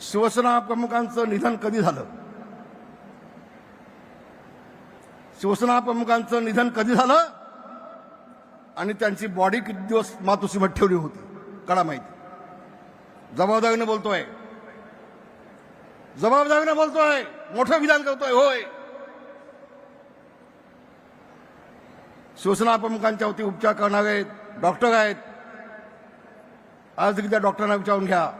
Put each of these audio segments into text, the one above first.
शिवसेना प्रमुखांचं निधन कधी झालं? शिवसेना प्रमुखांचं निधन कधी झालं? आणि त्यांची बॉडी किती दिवस मातोश्रीमध्ये ठेवली होती? कळा माहिती. जबाबदारीने बोलतोय. जबाबदारीने बोलतोय. मोठं विधान करतोय होय. शिवसेना प्रमुखांच्या वती उपचार करणारे डॉक्टर आहेत. आज त्या डॉक्टरांना विचारून घ्या.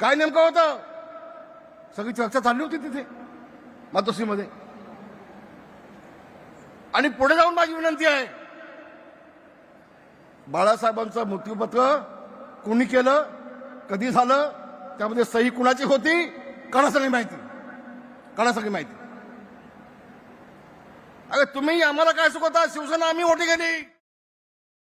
काय नेमकं होतं? सगळी चर्चा चालली होती तिथे मातोश्रीमध्ये आणि पुढे जाऊन माझी विनंती आहे बाळासाहेबांचं मृत्यूपत्र कोणी केलं कधी झालं त्यामध्ये सही कुणाची होती कणा सगळी माहिती. कणा सगळी माहिती. अरे तुम्ही आम्हाला काय चुकवता शिवसेना आम्ही मोठी गेली.